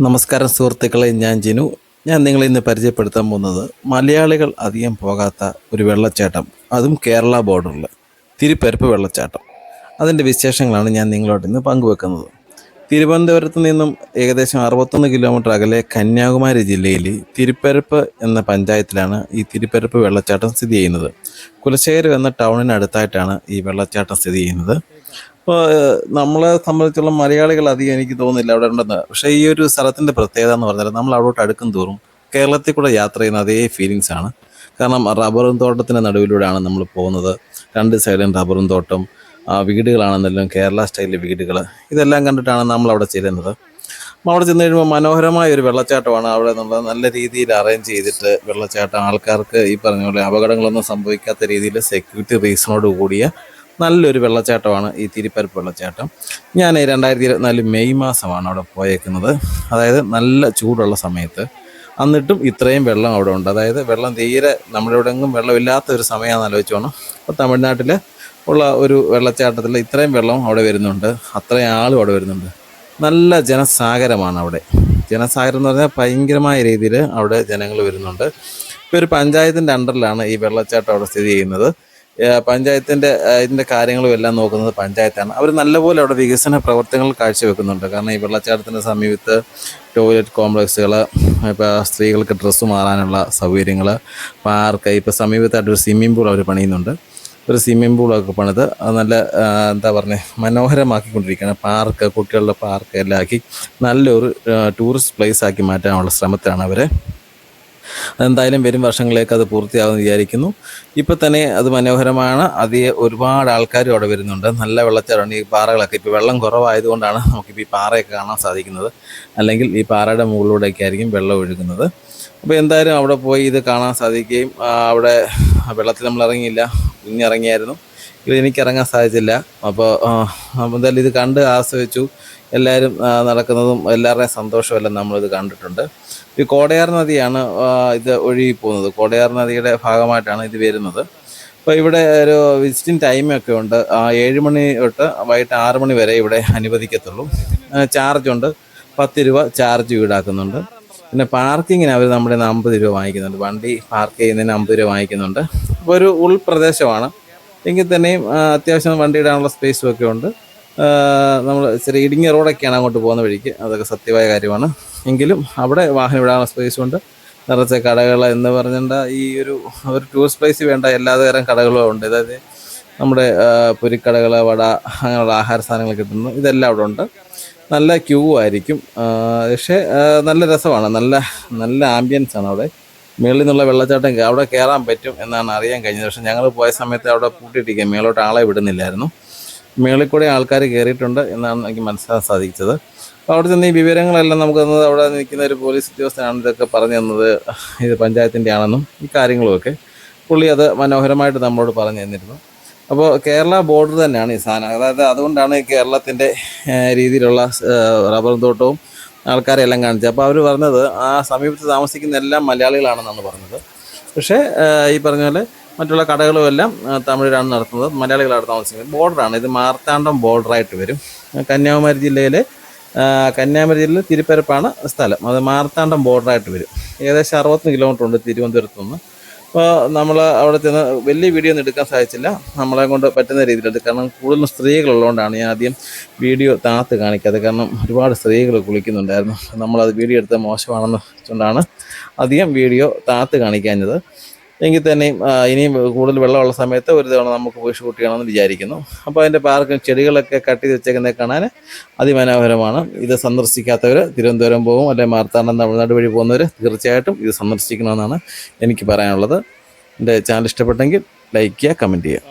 നമസ്കാരം സുഹൃത്തുക്കളെ ഞാൻ ജിനു. ഞാൻ നിങ്ങളെ ഇന്ന് പരിചയപ്പെടുത്താൻ പോകുന്നത് മലയാളികൾ അധികം പോകാത്ത ഒരു വെള്ളച്ചാട്ടം അതും കേരള ബോർഡറിൽ തിരുപ്പരപ്പ് വെള്ളച്ചാട്ടം. അതിന്റെ വിശേഷങ്ങളാണ് ഞാൻ നിങ്ങളോട് ഇന്ന് പങ്കുവെക്കുന്നത്. തിരുവനന്തപുരത്ത് നിന്നും ഏകദേശം അറുപത്തൊന്ന് കിലോമീറ്റർ അകലെ കന്യാകുമാരി ജില്ലയിൽ തിരുപ്പരപ്പ് എന്ന പഞ്ചായത്തിലാണ് ഈ തിരുപ്പരപ്പ് വെള്ളച്ചാട്ടം സ്ഥിതി ചെയ്യുന്നത്. കുലശേഖരം എന്ന ടൗണിനടുത്തായിട്ടാണ് ഈ വെള്ളച്ചാട്ടം സ്ഥിതി ചെയ്യുന്നത്. അപ്പോൾ നമ്മളെ സംബന്ധിച്ചുള്ള മലയാളികൾ അധികം എനിക്ക് തോന്നുന്നില്ല അവിടെ ഉണ്ടെന്ന്. പക്ഷേ ഈ ഒരു സ്ഥലത്തിന്റെ പ്രത്യേകത എന്ന് പറഞ്ഞാൽ നമ്മൾ അവിടോട്ട് അടുക്കും തോറും കേരളത്തിൽ കൂടെ യാത്ര ചെയ്യുന്ന അതേ ഫീലിങ്സ് ആണ്. കാരണം റബ്ബറും തോട്ടത്തിന്റെ നടുവിലൂടെയാണ് നമ്മൾ പോകുന്നത്. രണ്ട് സൈഡിലും റബ്ബറും തോട്ടം വീടുകളാണെന്നെല്ലാം കേരള സ്റ്റൈലിലെ വീടുകൾ ഇതെല്ലാം കണ്ടിട്ടാണ് നമ്മൾ അവിടെ ചെല്ലുന്നത്. അപ്പോൾ അവിടെ ചെന്ന് കഴിയുമ്പോൾ മനോഹരമായ ഒരു വെള്ളച്ചാട്ടമാണ് അവിടെ നമ്മൾ നല്ല രീതിയിൽ അറേഞ്ച് ചെയ്തിട്ട് വെള്ളച്ചാട്ടം. ആൾക്കാർക്ക് ഈ പറഞ്ഞ പോലെ അപകടങ്ങളൊന്നും സംഭവിക്കാത്ത രീതിയിൽ സെക്യൂരിറ്റി റീസണോട് കൂടിയ നല്ലൊരു വെള്ളച്ചാട്ടമാണ് ഈ തിരിപ്പരപ്പ് വെള്ളച്ചാട്ടം. ഞാൻ രണ്ടായിരത്തി ഇരുപത്തിനാല് മെയ് മാസമാണ് അവിടെ പോയേക്കുന്നത്. അതായത് നല്ല ചൂടുള്ള സമയത്ത്. എന്നിട്ടും ഇത്രയും വെള്ളം അവിടെ ഉണ്ട്. അതായത് വെള്ളം തീരെ നമ്മുടെ ഇവിടെ എങ്ങും വെള്ളമില്ലാത്ത ഒരു സമയമാണെന്ന് ആലോചിച്ചോണം അപ്പോൾ തമിഴ്നാട്ടിൽ ഉള്ള ഒരു വെള്ളച്ചാട്ടത്തിൽ ഇത്രയും വെള്ളം അവിടെ വരുന്നുണ്ട്. അത്രയും ആളും അവിടെ വരുന്നുണ്ട്. നല്ല ജനസാഗരമാണ് അവിടെ. ജനസാഗരം എന്ന് പറഞ്ഞാൽ ഭയങ്കരമായ രീതിയിൽ അവിടെ ജനങ്ങൾ വരുന്നുണ്ട്. ഇപ്പോൾ ഒരു പഞ്ചായത്തിന്റെ അണ്ടറിലാണ് ഈ വെള്ളച്ചാട്ടം അവിടെ സ്ഥിതി ചെയ്യുന്നത്. പഞ്ചായത്തിന്റെ ഇതിന്റെ കാര്യങ്ങളും എല്ലാം നോക്കുന്നത് പഞ്ചായത്താണ്. അവർ നല്ലപോലെ അവിടെ വികസന പ്രവർത്തനങ്ങൾ കാഴ്ചവെക്കുന്നുണ്ട്. കാരണം ഈ വെള്ളച്ചാട്ടത്തിന്റെ സമീപത്ത് ടോയ്ലറ്റ് കോംപ്ലക്സുകൾ ഇപ്പോൾ സ്ത്രീകൾക്ക് ഡ്രസ്സ് മാറാനുള്ള സൗകര്യങ്ങൾ പാർക്ക് ഇപ്പോൾ സമീപത്തായിട്ട് ഒരു സ്വിമ്മിംഗ് പൂൾ അവർ പണിയുന്നുണ്ട്. ഒരു സ്വിമ്മിംഗ് പൂളൊക്കെ പണിത്. അത് നല്ല എന്താ പറയുക മനോഹരമാക്കിക്കൊണ്ടിരിക്കുകയാണ്. പാർക്ക് കുട്ടികളുടെ പാർക്ക് എല്ലാം ആക്കി നല്ലൊരു ടൂറിസ്റ്റ് പ്ലേസ് ആക്കി മാറ്റാനുള്ള ശ്രമത്തിലാണ് അവർ അതെന്തായാലും വരും വർഷങ്ങളിലേക്ക് അത് പൂർത്തിയാകുമെന്ന് വിചാരിക്കുന്നു. ഇപ്പോൾ തന്നെ അത് മനോഹരമാണ്. അതിയെ ഒരുപാട് ആൾക്കാരും അവിടെ വരുന്നുണ്ട്. നല്ല വെള്ളച്ചാട്ടമുണ്ട് ഈ പാറകളൊക്കെ ഇപ്പോൾ വെള്ളം കുറവായതുകൊണ്ടാണ് നമുക്കിപ്പോൾ ഈ പാറയൊക്കെ കാണാൻ സാധിക്കുന്നത്. അല്ലെങ്കിൽ ഈ പാറയുടെ മുകളിലൂടെയൊക്കെ ആയിരിക്കും വെള്ളം ഒഴുകുന്നത്. അപ്പോൾ എന്തായാലും അവിടെ പോയി ഇത് കാണാൻ സാധിക്കുകയും അവിടെ വെള്ളത്തിൽ നമ്മൾ ഇറങ്ങിയില്ല കുഞ്ഞിറങ്ങിയായിരുന്നു എനിക്ക് ഇറങ്ങാൻ സാധിച്ചില്ല. അപ്പോൾ എന്തായാലും ഇത് കണ്ട് ആസ്വദിച്ചു. എല്ലാവരും നടക്കുന്നതും എല്ലാവരുടെയും സന്തോഷമെല്ലാം നമ്മളിത് കണ്ടിട്ടുണ്ട്. ഈ കോടയാർ നദിയാണ് ഇത് ഒഴുകി പോകുന്നത് കോടയാർ നദിയുടെ ഭാഗമായിട്ടാണ് ഇത് വരുന്നത്. അപ്പോൾ ഇവിടെ ഒരു വിസിറ്റിംഗ് ടൈമൊക്കെ ഉണ്ട്. ഏഴ് മണി തൊട്ട് വൈകിട്ട് ആറ് മണി വരെ ഇവിടെ അനുവദിക്കത്തുള്ളൂ. ചാർജ് ഉണ്ട്. പത്ത് രൂപ ചാർജ് ഈടാക്കുന്നുണ്ട്. പിന്നെ പാർക്കിങ്ങിന് അവർ നമ്മുടെ അമ്പത് രൂപ വാങ്ങിക്കുന്നുണ്ട്. വണ്ടി പാർക്ക് ചെയ്യുന്നതിന് അമ്പത് രൂപ വാങ്ങിക്കുന്നുണ്ട്. അപ്പോൾ ഒരു ഉൾപ്രദേശമാണ്. എങ്കിൽ തന്നെയും അത്യാവശ്യം വണ്ടി ഇടാനുള്ള സ്പേസും ഒക്കെ ഉണ്ട്. നമ്മൾ ചെറിയ ഇടുങ്ങിയ റോഡൊക്കെയാണ് അങ്ങോട്ട് പോകുന്ന വഴിക്ക്. അതൊക്കെ സത്യമായ കാര്യമാണ്. എങ്കിലും അവിടെ വാഹനം ഇടാനുള്ള സ്പേസും ഉണ്ട്. നിറച്ച കടകൾ എന്ന് പറഞ്ഞിട്ട് ഈ ഒരു ഒരു ടൂറിസ്റ്റ് പ്ലേസ് വേണ്ട. എല്ലാ തരം കടകളും ഉണ്ട്. അതായത് നമ്മുടെ പൊരിക്കടകൾ വട അങ്ങനെയുള്ള ആഹാര സാധനങ്ങൾ കിട്ടുന്നു ഇതെല്ലാം അവിടെ ഉണ്ട്. നല്ല ക്യൂ ആയിരിക്കും. പക്ഷേ നല്ല രസമാണ്. നല്ല നല്ല ആംബിയൻസ് ആണ് അവിടെ. മേളിൽ നിന്നുള്ള വെള്ളച്ചാട്ടം അവിടെ കയറാൻ പറ്റും എന്നാണ് അറിയാൻ കഴിഞ്ഞത്. പക്ഷേ ഞങ്ങൾ പോയ സമയത്ത് അവിടെ പൂട്ടിയിട്ടിരിക്കുക മേളോട്ട് ആളെ വിടുന്നില്ലായിരുന്നു. മേളിൽ കൂടെ ആൾക്കാർ കയറിയിട്ടുണ്ട് എന്നാണ് എനിക്ക് മനസ്സിലാക്കാൻ സാധിച്ചത്. അപ്പോൾ അവിടെ ചെന്ന് ഈ വിവരങ്ങളെല്ലാം നമുക്ക് തന്നത് അവിടെ നിൽക്കുന്ന ഒരു പോലീസ് ഉദ്യോഗസ്ഥനാണ് ഇതൊക്കെ പറഞ്ഞു തന്നത്. ഇത് പഞ്ചായത്തിന്റെ ആണെന്നും ഈ കാര്യങ്ങളുമൊക്കെ പുള്ളി അത് മനോഹരമായിട്ട് നമ്മളോട് പറഞ്ഞു തന്നിരുന്നു. അപ്പോൾ കേരള ബോർഡർ തന്നെയാണ് ഈ സാധനം. അതായത് അതുകൊണ്ടാണ് കേരളത്തിന്റെ രീതിയിലുള്ള റബ്ബർ തോട്ടവും ആൾക്കാരെ എല്ലാം കാണിച്ചത്. അപ്പോൾ അവർ പറഞ്ഞത് ആ സമീപത്ത് താമസിക്കുന്ന എല്ലാം മലയാളികളാണെന്നാണ് പറഞ്ഞത്. പക്ഷേ ഈ പറഞ്ഞ പോലെ മറ്റുള്ള കടകളും എല്ലാം തമിഴിലാണ് നടത്തുന്നത്. മലയാളികളാണ് താമസിക്കുന്നത്. ബോർഡറാണ് ഇത് മാർത്താണ്ഡം ബോർഡറായിട്ട് വരും. കന്യാകുമാരി ജില്ലയിലെ കന്യാകുമാരി ജില്ലയിൽ തിരുപ്പരപ്പാണ് സ്ഥലം. അത് മാർത്താണ്ഡം ബോർഡറായിട്ട് വരും. ഏകദേശം അറുപത്തൊന്ന് കിലോമീറ്റർ ഉണ്ട് തിരുവനന്തപുരത്ത് നിന്ന്. അപ്പോൾ നമ്മൾ അവിടെ ചെന്ന് വലിയ വീഡിയോ ഒന്നും എടുക്കാൻ സാധിച്ചില്ല. നമ്മളെ കൊണ്ട് പറ്റുന്ന രീതിയിലെടുത്ത് കാരണം കൂടുതലും സ്ത്രീകളുള്ളതുകൊണ്ടാണ് ഞാൻ ആദ്യം വീഡിയോ താത്ത് കാണിക്കാതെ കാരണം ഒരുപാട് സ്ത്രീകൾ കുളിക്കുന്നുണ്ടായിരുന്നു. നമ്മളത് വീഡിയോ എടുത്ത് മോശമാണെന്ന് വെച്ചുകൊണ്ടാണ് അധികം വീഡിയോ താത്ത് കാണിക്കാഞ്ഞത്. എങ്കിൽ തന്നെയും ഇനിയും കൂടുതൽ വെള്ളമുള്ള സമയത്ത് ഒരു തവണ നമുക്ക് പോയി ഷൂട്ട് ചെയ്യണമെന്ന് വിചാരിക്കുന്നു. അപ്പോൾ അതിന്റെ പാർക്കും ചെടികളൊക്കെ കട്ടി വെച്ചേക്കുന്നത് കാണാൻ അതിമനോഹരമാണ്. ഇത് സന്ദർശിക്കാത്തവർ തിരുവനന്തപുരം പോകും അല്ലെങ്കിൽ മാർത്താണ്ഡം തമിഴ്നാട് വഴി പോകുന്നവർ തീർച്ചയായിട്ടും ഇത് സന്ദർശിക്കണമെന്നാണ് എനിക്ക് പറയാനുള്ളത്. എന്റെ ചാനൽ ഇഷ്ടപ്പെട്ടെങ്കിൽ ലൈക്ക് ചെയ്യുക കമന്റ് ചെയ്യുക.